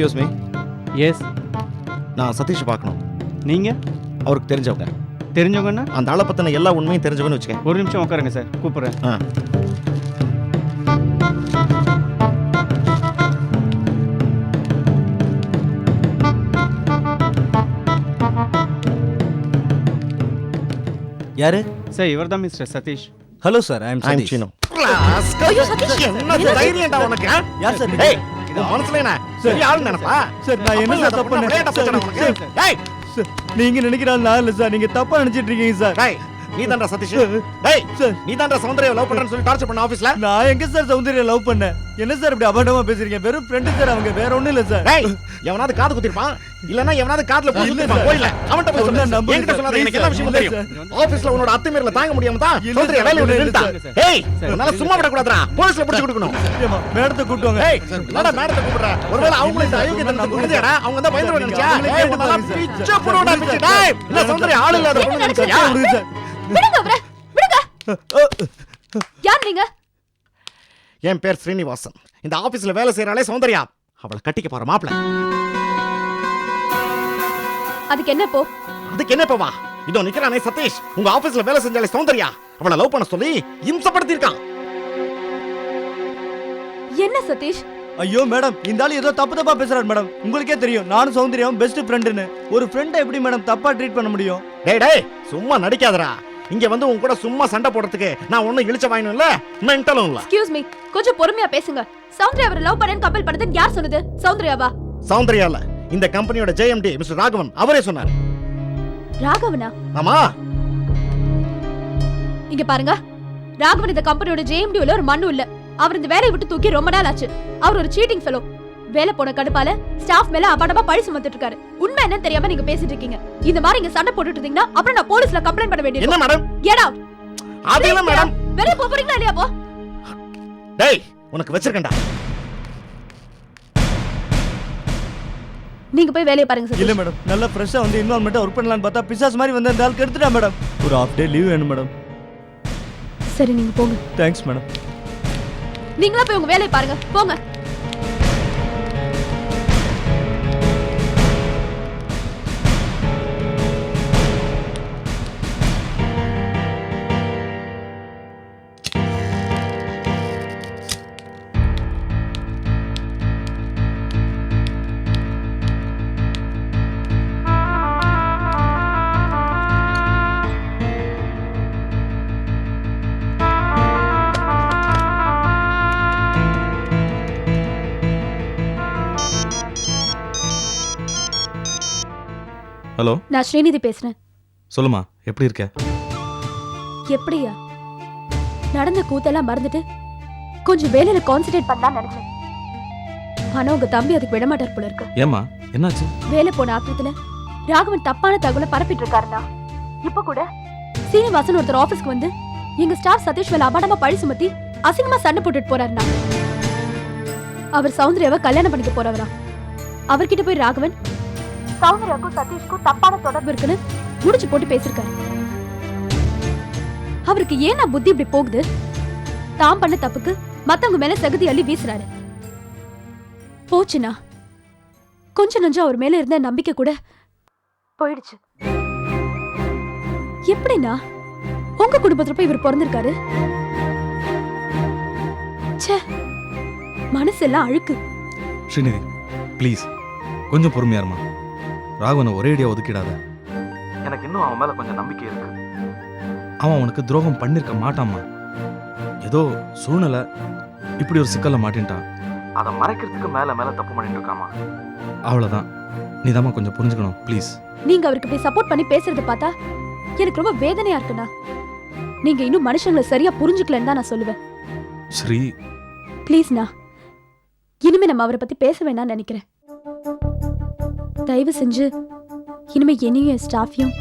Excuse me yes நான் சதீஷ் பார்க்கணும். நீங்கள் அவருக்கு தெரிஞ்சவங்க. தெரிஞ்சவங்கன்னா? அந்த ஆளை பற்றின எல்லா உண்மையும் தெரிஞ்சவன்னு வச்சுக்கேன். ஒரு நிமிஷம் உட்காருங்க சார். கூப்பிட்றேன். ஆ. யாரு? சார் இவர் தான் mister Satish hello sir I I'm Satish Seenu ஐயோ, சதீஷ். என்ன தைரியம்டா உனக்கு? யார் சார் ஏய் இது மனசுல என்ன? சரி. ஆள் நினைப்பா? சார், நான் என்ன தப்பு பண்ணேன்? டேய்! நீங்க நினைக்கிறாள் நான் இல்ல சார். நீங்க தப்பா நினைச்சிட்டு இருக்கீங்க சார். டேய் நீ தான்டா சதீஷ். டேய் சார். நீ தான்டா சௌந்தர்யா லவ் பண்றேன்னு சொல்லி டார்ச்சர் பண்ண ஆபீஸ்ல நான் எங்க சார் சௌந்தர்யா லவ் பண்ணேன்? என்ன சார் இப்படி அபாண்டமா பேசுறீங்க? வெறும் ஃப்ரெண்டு சார் அவங்க வேற ஒண்ணும் இல்ல சார். டேய் எவனாவது காது குத்திருப்பான்? இல்லனா எவனாவது காதுல போய் சார். கோயில்ல. அவன்கிட்ட போய் சொன்னா சொல்லு. நம்புங்க என்கிட்ட சொல்லாத எனக்கு எல்லா. விஷயமும் தெரியும்? ஆபீஸ்ல உன்னோட அத்துமீறல தாங்க முடியாம தான் சார், வேலைய விட்டு நின்னுட்டா. ஏய் உன்னால சும்மா விட கூடாதுடா போலீஸ்ல புடிச்சு கொடுக்கணும். மேடத்தை கூட்டுவாங்க. ஏய் என்னடா மேடத்தை கூப்பிடுற? ஒருவேளை அவங்க இந்த அயோக்கியத்தனத்தை புரிஞ்சுடா அவங்க தான் பயந்துருவாங்க நினைச்சா அவங்களே ஏய் சார். பிச்சை போடுடா பிச்சை. டேய் இல்ல சௌந்தர்யா ஆள் இல்லாத பொண்ணு நினைச்சியா? விடுங்க. விடுங்க. அவரை விடுங்க. யார் நீங்க? என் பேர் ஸ்ரீனிவாசன். இந்த ஆபீஸ்ல வேலை செய்யறாளே சௌந்தர்யா. அவளை கட்டிக்க போற மாப்பிள அதுக்கு என்ன இப்போ அதுக்கு என்ன இப்ப வா இதோ நிக்கிறானே சதீஷ். உங்க ஆபீஸ்ல வேலை செஞ்சாலே சௌந்தர்யா. அவளை லவ் பண்ண சொல்லி இம்சப்படுத்தி இருக்கான் என்ன சதீஷ்? ஐயோ மேடம். இந்த ஆளு ஏதோ தப்பு தப்பா பேசுறாரு மேடம். உங்களுக்கே தெரியும். நானும் சௌந்தர்யாவும் பெஸ்ட் ஃப்ரெண்டுன்னு ஒரு ஃப்ரெண்டை எப்படி மேடம் தப்பா ட்ரீட் பண்ண முடியும்? டேய் டேய் சும்மா நடிக்காதடா. இங்க வந்து உன் கூட சும்மா சண்டை போடுறதுக்கு நான் ஒண்ணும் இழிச்ச வாங்கணும் இல்ல மென்டலும் இல்ல. எக்ஸ்கியூஸ் மீ கொஞ்சம் பொறுமையா பேசுங்க. சௌந்தர்யா அவரை லவ் பண்ணேன்னு கம்பல் பண்ணதுன்னு யார் சொன்னது? சௌந்தர்யாவா? சௌந்தர்யா இல்ல. இந்த கம்பெனியோட ஜேஎம்டி மிஸ்டர் ராகவன் அவரே சொன்னார். ராகவனா? ஆமா. இங்க பாருங்க. ராகவன் இந்த கம்பெனியோட ஜேஎம்டி உள்ள ஒரு மண்ணு இல்ல. அவர் இந்த வேலையை விட்டு தூக்கி ரொம்ப நாள் ஆச்சு. அவர் ஒரு சீட்டிங் ஃபெலோ வேலை போன கடுப்பால ஸ்டாஃப் மேல அபாடமா பழி சுமத்திட்டு இருக்காரு. உண்மை என்னன்னு தெரியாம நீங்க பேசிட்டு இருக்கீங்க. இந்த மாதிரி இங்க சண்டை போட்டுட்டு இருந்தீங்கன்னா அப்புறம் நான் போலீஸ்ல கம்ப்ளைண்ட் பண்ண வேண்டியது என்ன மேடம் கெட் அவுட் அது இல்ல மேடம் வெளிய போறீங்களா இல்லையா போ? டேய் உனக்கு வச்சிருக்கேன்டா. நீங்க போய் வேலையை பாருங்க இல்ல சதீஷ். மேடம். நல்லா ஃப்ரெஷ்ஷா வந்து இன்வால்மெண்ட்டா ஒர்க் பண்ணலாம்னு பார்த்தா பிசாஸ் மாதிரி வந்து அந்த ஆள் கெடுத்துட்டா மேடம். ஒரு ஹாஃப் டே லீவ் வேணும் மேடம். சரி நீங்க போங்க. Thanks madam. நீங்களா போய் உங்க வேலையை பாருங்க. போங்க. ஹலோ? நான் ஸ்ரீநிதி பேசுறேன். சொல்லுமா எப்படி இருக்க? எப்படியா? நடந்த கூத்தெல்லாம் மறந்துட்டு கொஞ்சம் வேலையில கான்சென்ட்ரேட் பண்ணலாம் நினைச்சேன் ஆனா உங்க தம்பி அதுக்கு விட மாட்டார் போல இருக்கு. ஏம்மா என்னாச்சு? வேலை போன ஆத்திரத்துல ராகவன் தப்பான தகவலை பரப்பிட்டு இருக்காருண்ணா இப்ப கூட சீனிவாசன் ஒருத்தர் ஆபீஸ்க்கு வந்து எங்க ஸ்டாஃப் சதீஷ் மேல அபாடமா பழி சுமத்தி அசிங்கமா சண்டை போட்டுட்டு போறாருண்ணா அவர் சௌந்தர்யாவை கல்யாணம் பண்ணிக்க போறவரா. அவர்கிட்ட போய் ராகவன் சௌந்தர்யாவுக்கும் சதீஷ்க்கும் தப்பான தொடர்பு இருக்குன்னு முடிச்சு போட்டு பேசிருக்காரு அவருக்கு ஏன் புத்தி இப்படி போகுது? தாம் பண்ண தப்புக்கு மத்தவங்க மேல சகதி அள்ளி வீசுறாரு. போச்சுண்ணா. கொஞ்ச நஞ்சம் அவர் மேல இருந்த நம்பிக்கை கூட போயிடுச்சு. எப்படிண்ணா? உங்க குடும்பத்துல போய் இவர் பிறந்திருக்காரு? ச்சே. மனசெல்லாம் அழுக்கு. ஸ்ரீநிதி ப்ளீஸ் கொஞ்சம் பொறுமையா இருமா? ராகவனை ஒரே அடியா ஒதுக்கிடாத. எனக்கு இன்னும் அவன் மேல கொஞ்சம் நம்பிக்கை இருக்கு. அவன் உனக்கு துரோகம் பண்ணிருக்க மாட்டாமா ஏதோ சூழ்நிலை இப்படி ஒரு சிக்கல்ல மாட்டின்ட்டான். அதை மறைக்கிறதுக்கு மேல மேல தப்பு பண்ணிட்டு இருக்காமா? அவ்வளவுதான். நீதாம்மா கொஞ்சம் புரிஞ்சுக்கணும் ப்ளீஸ் நீங்க அவருக்கு இப்படி சப்போர்ட் பண்ணி பேசுறத பார்த்தா எனக்கு ரொம்ப வேதனையா இருக்குண்ணா நீங்க இன்னும் மனுஷங்களை சரியா புரிஞ்சுக்கலன்னு தான் நான் சொல்லுவேன். ஸ்ரீ. ப்ளீஸ்ண்ணா இனிமே நம்ம அவரை பத்தி பேச வேணாம்னு நினைக்கிறேன். தயவு செஞ்சு. இனிமே என்னையும் என் ஸ்டாஃபையும்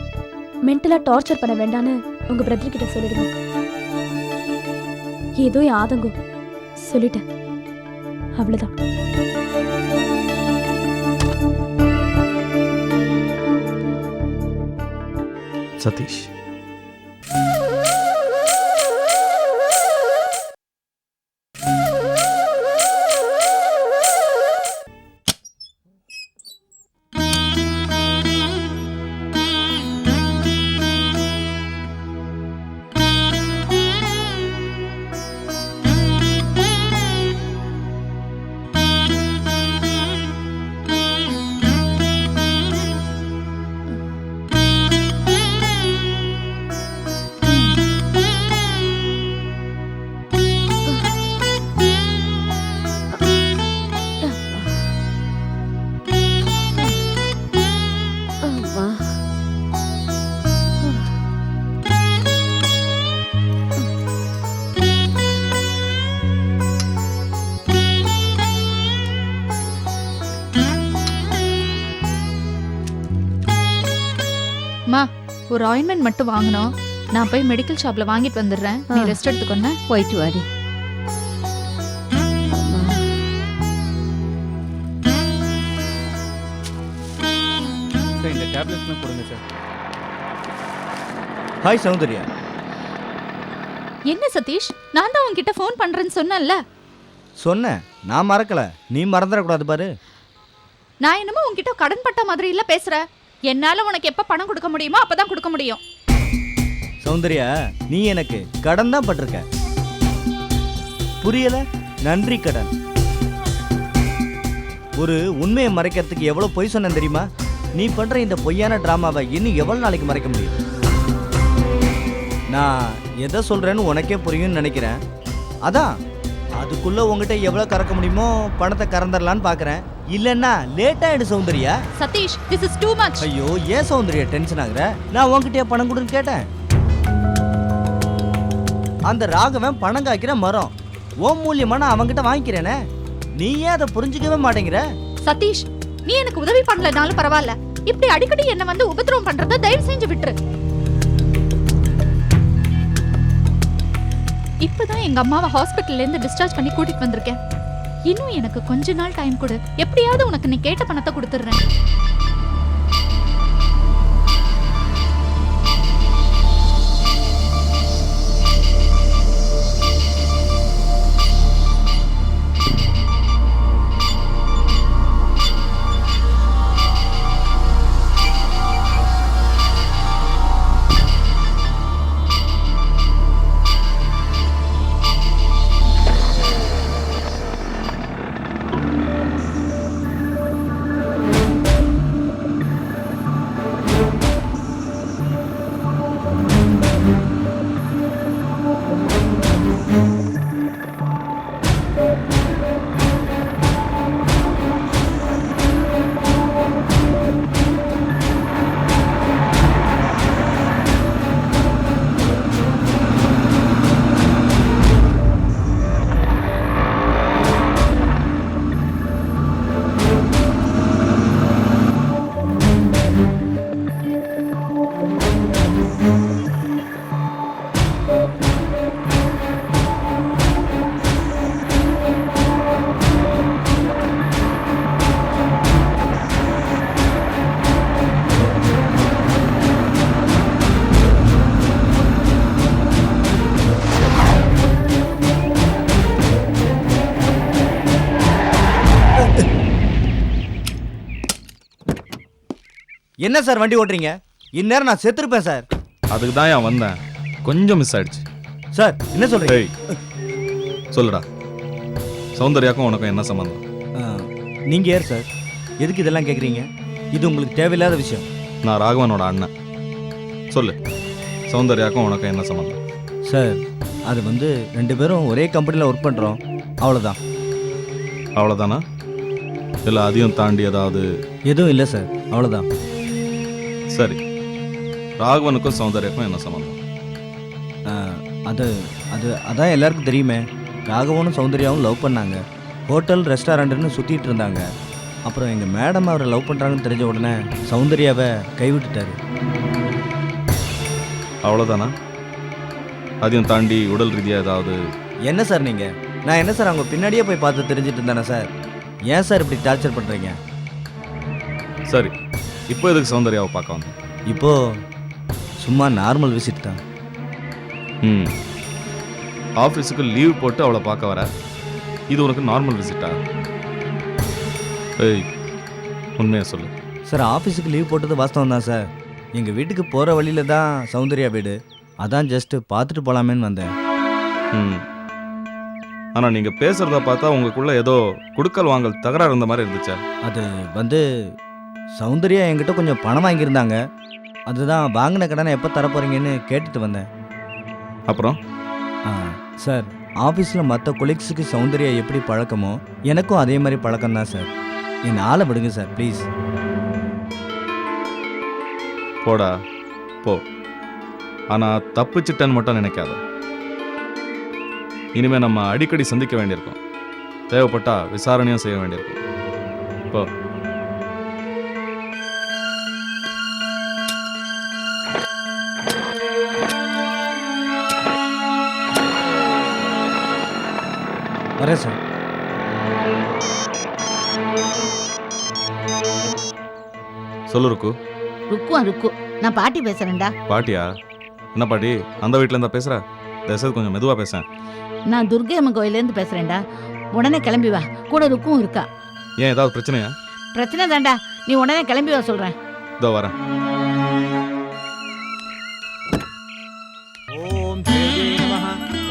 மென்டலாக டார்ச்சர் பண்ண வேண்டாம்னு உங்கள் பிரதர் கிட்ட சொல்லிடுங்க. ஏதோ என் ஆதங்கம். சொல்லிட்டேன். அவ்வளோதான் சதீஷ். ஒரு ஆயின்மெண்ட் மட்டும் வாங்கணும். நான் போய் மெடிக்கல் ஷாப்ல வாங்கிட்டு வந்துடுறேன். நீ. ரெஸ்ட் எடுத்துக்கொன்ன. போயிட்டு வாடி. சார் இந்த டேப்லெட்ஸ்லாம் கொடுங்க சார். ஹாய் சௌந்தர்யா. என்ன சதீஷ்? நான் தான் உன்கிட்ட ஃபோன் பண்றேன்னு சொன்னேன்ல. சொன்னேன். நான் மறக்கல. நீ மறந்துடக்கூடாது பாரு. நான் என்னமோ உன்கிட்ட கடன் பட்ட மாதிரி இல்ல பேசுறேன். என்னால உனக்கு எப்ப பணம் கொடுக்க முடியுமோ அப்பதான் கொடுக்க முடியும். சௌந்தர்யா நீ எனக்கு கடன் தான் பட்டிருக்க. புரியல? நன்றி கடன். ஒரு உண்மையை மறைக்கிறதுக்கு எவ்வளவு பொய் சொன்னேன் தெரியுமா? நீ பண்ற இந்த பொய்யான டிராமாவை இன்னும் எவ்வளவு நாளைக்கு மறைக்க முடியும்? நான் எதை சொல்றேன்னு உனக்கே புரியும்னு நினைக்கிறேன். அதான் அதுக்குள்ள உங்ககிட்ட எவ்வளவு கறக்க முடியுமோ பணத்தை கறந்துடலான்னு பாக்குறேன். இல்லைன்னா லேட் ஆயிடு Soundarya. Satish this is too much ஐயோ ஏன் சௌந்தர்யா டென்ஷன் ஆகுற? நான் உன்கிட்டயே பணம் கொடுன்னு கேட்டேன். அந்த ராகவன் பணம் காய்க்கிற மரம். ஓ மூலியமா நான் அவன்கிட்ட வாங்கிக்கிறேனே. நீ ஏன் அதை புரிஞ்சுக்கவே மாட்டேங்கிற? சதீஷ் நீ எனக்கு உதவி பண்ணலனாலும் பரவாயில்ல. இப்படி அடிக்கடி என்ன வந்து உபத்திரவம் பண்றத தயவு செஞ்சு விட்டுரு. இப்பதான் எங்க அம்மாவை ஹாஸ்பிட்டல்ல இருந்து டிஸ்சார்ஜ் பண்ணி கூட்டிட்டு வந்திருக்கேன். இன்னும் எனக்கு கொஞ்ச நாள் டைம் கொடு. எப்படியாவது உனக்கு நீ கேட்ட பணத்தை கொடுத்துடுறேன். என்ன சார் வண்டி ஓட்டுறீங்க? இந்நேரம் நான் செத்துருப்பேன் சார். அதுக்கு தான் ஏன் வந்தேன். கொஞ்சம் மிஸ் ஆயிடுச்சு. சார் என்ன சொல்றீங்க? ஏய் சொல்லுடா. சௌந்தர்யாக்கும் உனக்கும் என்ன சம்மந்தம் ஆ, நீங்க யார் சார்? எதுக்கு இதெல்லாம் கேக்குறீங்க? இது உங்களுக்கு தேவையில்லாத விஷயம். நான் ராகவனோட அண்ணன். சொல்லு சௌந்தர்யாக்கும் உனக்கும் என்ன சம்மந்தம் சார் அது வந்து ரெண்டு பேரும் ஒரே கம்பெனியில் ஒர்க் பண்ணுறோம் அவ்வளோதான் அவ்வளோதானா இல்லை அதையும் தாண்டி ஏதாவது எதுவும் இல்லை சார். அவ்வளோதான் சரி. ராகவனுக்கும் சௌந்தர்யாக்கும் என்ன சம்மந்தம் அது அது அதான் எல்லாருக்கும் தெரியுமே. ராகவனும் சௌந்தர்யாவும் லவ் பண்ணாங்க. ஹோட்டல் ரெஸ்டாரண்ட்னு சுற்றிட்டு இருந்தாங்க. அப்புறம் எங்கள் மேடம் அவரை லவ் பண்ணுறாங்கன்னு தெரிஞ்ச உடனே சௌந்தர்யாவை கைவிட்டுட்டாரு. அவ்வளோதானா அதையும் தாண்டி உடல் ரீதியாக ஏதாவது? என்ன சார் நீங்கள் நான் என்ன சார் அவங்க பின்னாடியே போய் பார்த்து தெரிஞ்சிட்டு இருந்தேனே சார்? ஏன் சார் இப்படி டார்ச்சர் பண்ணுறீங்க சரி இப்போ எதுக்கு சௌந்தர்யாவை பார்க்க வந்தேன் இப்போ சும்மா நார்மல் விசிட் தான். ம். ஆஃபீஸுக்கு லீவ் போட்டு அவளை பார்க்க வர. இது உனக்கு நார்மல் விசிட்டா ஏய் உண்மையை சொல்லு. சார் ஆஃபீஸுக்கு லீவ் போட்டது வாஸ்தவம் தான் சார். எங்கள் வீட்டுக்கு போகிற வழியில தான் சௌந்தர்யா வீடு. அதான் ஜஸ்ட்டு பார்த்துட்டு போகலாமேன்னு வந்தேன். ம். ஆனால் நீங்கள் பேசுகிறத பார்த்தா உங்களுக்குள்ள ஏதோ குடுக்கல் வாங்கல் தகராறு இருந்த மாதிரி இருந்துச்சே. அது வந்து சௌந்தர்யா என்கிட்ட கொஞ்சம் பணம் வாங்கியிருந்தாங்க. அதுதான் வாங்கின கடனை எப்போ தர போகிறீங்கன்னு கேட்டுட்டு வந்தேன். அப்புறம்? ஆ, சார் ஆஃபீஸில் மற்ற கொலீக்ஸுக்கு சௌந்தர்யா எப்படி பழக்கமோ எனக்கும் அதே மாதிரி பழக்கம் தான் சார். என் ஆளை விடுங்க சார் ப்ளீஸ். போடா போ. ஆனால் தப்பிச்சிட்டேன்னு மட்டும் நினைக்காத. இனிமே நம்ம அடிக்கடி சந்திக்க வேண்டியிருக்கும். தேவைப்பட்டா விசாரணையும் செய்ய வேண்டியிருக்கும். போ. வரேன் சார். சொல்லு ருக்கு. ருக்குவா ருக்கு. நான் பாட்டி பேசுறேன்டா. பாட்டியா? என்ன பாட்டி? அந்த வீட்டில் இருந்தா பேசுற? தயவுசெய்து கொஞ்சம் மெதுவா பேசேன் நான் துர்கை அம்மன் கோயிலேருந்து பேசுறேன்டா. உடனே கிளம்பி வா. கூட ருக்கும் இருக்கா. ஏன் ஏதாவது பிரச்சனையா? பிரச்சனை தான்டா. நீ உடனே கிளம்பி வா சொல்றேன். இதோ வரேன். ஓம்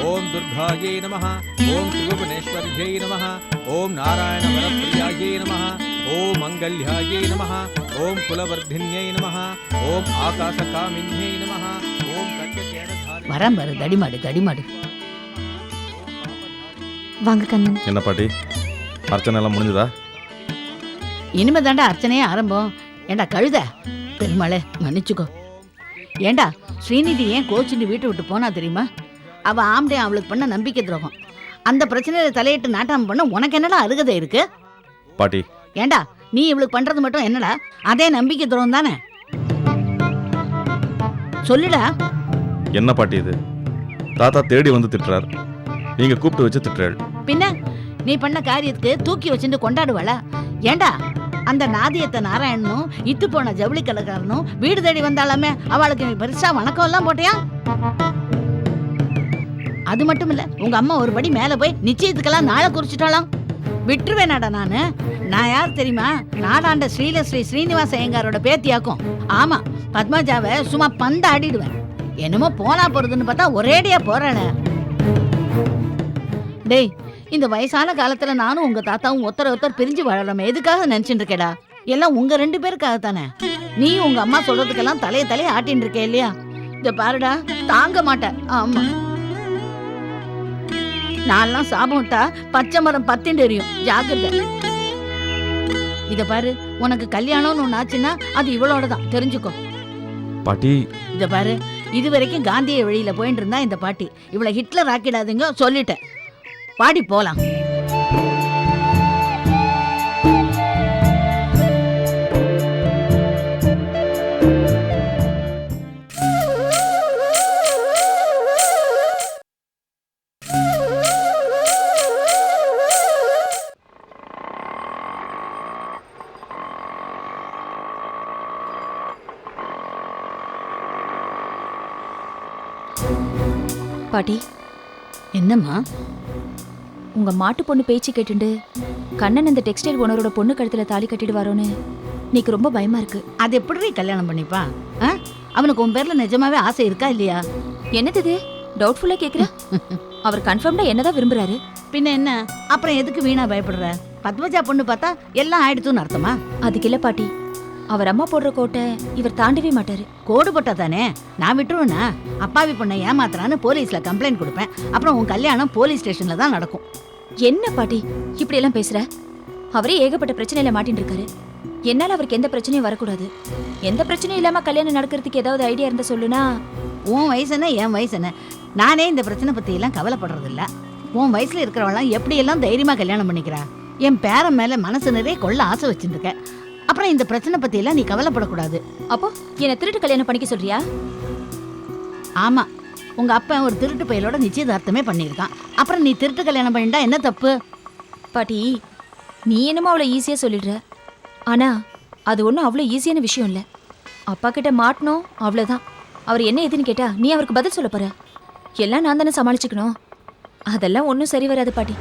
ஓம் துர்காயை நமः ஓம் திரிபுவனேஸ்வர்யை நமः ஓம் நாராயண வரப்பிரியாயை நமः ஓம் மங்கல்யாயை நமः ஓம் குலவர்தின்யை நமः ஓம் ஆகாசகாமின்யை நமः ஓம் வரேன் பாரு தடிமாடு தடிமாடு. வாங்க கண்ணன். என்ன பாட்டி? அர்ச்சனை எல்லாம் முடிஞ்சதா? இனிமே தாண்டா அர்ச்சனையே ஆரம்பம். ஏண்டா கழுத? பெருமாளே மன்னிச்சுக்கோ. ஏண்டா ஸ்ரீநிதி ஏன் கோச்சிட்டு வீட்டை விட்டு போனா தெரியுமா? அவ ஆம்டே அவளுக்கு பண்ண நம்பிக்கை துரோகம். அந்த பிரச்சனையில தலையிட்டு நாட்டாம பண்ண உனக்கு என்னடா அருகதை இருக்கு? பாட்டி. ஏண்டா நீ இவளுக்கு பண்றது மட்டும் என்னடா? அதே நம்பிக்கை துரோகம் தானே? சொல்லுடா. என்ன பாட்டி இது? தாத்தா தேடி வந்து திட்டுறார். நீங்க கூப்பிட்டு வச்சு திட்டுறாள். பின்ன நீ பண்ண காரியத்துக்கு தூக்கி வச்சுட்டு கொண்டாடுவாளா? ஏண்டா அந்த நாதியத்தை நாராயணனும் இட்டு போன ஜவுளி கடைக்காரனும் வீடு தேடி வந்தாலுமே அவளுக்கு பெருசா வணக்கம் எல்லாம் போட்டியா? அது மட்டும் இல்ல உங்க அம்மா ஒரு படி மேல போய் நிச்சயத்துக்கெல்லாம் நாளை குறிச்சிட்டாலாம் விட்டுருவேனாடா நானு. நான் யார் தெரியுமா? நாடாண்ட ஸ்ரீலஸ்ரீ ஸ்ரீனிவாச ஐயங்காரோட பேத்தியாக்கும். ஆமா பத்மஜாவை சும்மா பந்த ஆடிடுவேன் என்னமோ போனா போறதுன்னு பார்த்தா ஒரேடியா போறாளே. டேய் இந்த வயசான காலத்துல நானும் உங்க தாத்தாவும் ஒருத்தர் ஒருத்தர் பிரிஞ்சு வாழறோம் எதுக்காக நினைச்சிட்டு இருக்கேடா? எல்லாம் உங்க ரெண்டு பேருக்காக தானே நீ உங்க அம்மா சொல்றதுக்கெல்லாம் தலைய தலைய ஆட்டின்னு இருக்க இல்லையா? இந்த பாருடா தாங்க மாட்டேன். ஆமா. நான்லாம் சாபம் விட்டா பச்சை மரம் பத்திண்டு எரியும் ஜாக்கிரதை. இத பாரு உனக்கு கல்யாணம்னு ஒண்ணு ஆச்சுன்னா அது இவளோட தான் தெரிஞ்சுக்கோ. பாட்டி. இத பாரு இது வரைக்கும் காந்திய வழியில போயிட்டு இருந்தா இந்த பாட்டி. இவளை ஹிட்லர் ஆக்கிடாதீங்க சொல்லிட்டேன். பாடி போலாம். பாட்டி. என்னம்மா? உங்க மாட்டு பொண்ணு பேச்சு கேட்டுண்டு கண்ணன் இந்த டெக்ஸ்டைல் ஓனரோட பொண்ணு கழுத்துல தாலி கட்டிடுவாரோன்னு நீக்கு ரொம்ப பயமா இருக்கு. அது எப்படி கல்யாணம் பண்ணிப்பான் ஆ? அவனுக்கு உன் பேர்ல நிஜமாவே ஆசை இருக்கா இல்லையா? என்னது இது டவுட்ஃபுல்லா கேக்குற? அவர் கன்ஃபார்ம்டா என்னதான் விரும்புறாரு? பின்ன என்ன? அப்புறம் எதுக்கு வீணா பயப்படுற? பத்மஜா பொண்ணு பார்த்தா எல்லாம் ஆயிடுத்துன்னு அர்த்தமா? அதுக்கு இல்ல பாட்டி. அவர் அம்மா போடுற கோட்டை இவர் தாண்டவே மாட்டாரு. கோடு போட்டா தானே நான் விட்டுருவேனா? அப்பாவி பொண்ணை ஏமாத்துறான்னு போலீஸ்ல கம்ப்ளைண்ட் கொடுப்பேன். அப்புறம் உன் கல்யாணம் போலீஸ் ஸ்டேஷன்ல தான் நடக்கும். என்ன பாட்டி இப்படி எல்லாம் பேசுற? அவரே ஏகப்பட்ட பிரச்சனையில மாட்டின்னு இருக்காரு என்னால அவருக்கு எந்த பிரச்சனையும் வரக்கூடாது. எந்த பிரச்சனையும் இல்லாம கல்யாணம் நடக்கிறதுக்கு ஏதாவது ஐடியா இருந்தா சொல்லுனா? உன் வயசு என்ன என் வயசு என்ன? நானே இந்த பிரச்சனை பத்தி எல்லாம் கவலைப்படுறது இல்ல உன் வயசுல இருக்கிறவளாம் எப்படி எல்லாம் தைரியமா கல்யாணம் பண்ணிக்கிறா? என் பேரன் மேல மனசு நிறைய கொள்ள ஆசை வச்சிருக்க அப்புறம் இந்த பிரச்சனை பத்தி எல்லாம் நீ கவலைப்படக்கூடாது. அப்போ என்ன திருட்டு கல்யாணம் பண்ணிக்க சொல்றியா? ஆமா. உங்க அப்பன் ஒரு திருட்டு பயலோட நிச்சயதார்த்தமே பண்ணியிருக்கான். அப்புறம் நீ திருட்டு கல்யாணம் பண்ணிட்டா என்ன தப்பு? பாட்டி நீ என்னமோ அவ்வளோ ஈஸியாக சொல்லிடுற. ஆனா அது ஒன்றும் அவ்வளோ ஈஸியான விஷயம் இல்லை. அப்பா கிட்ட மாட்டணும் அவ்வளோதான் அவர் என்ன எதுன்னு கேட்டா நீ அவருக்கு பதில் சொல்ல போற. எல்லாம் நான் தானே சமாளிச்சுக்கணும். அதெல்லாம் ஒன்றும் சரி வராது பாட்டி.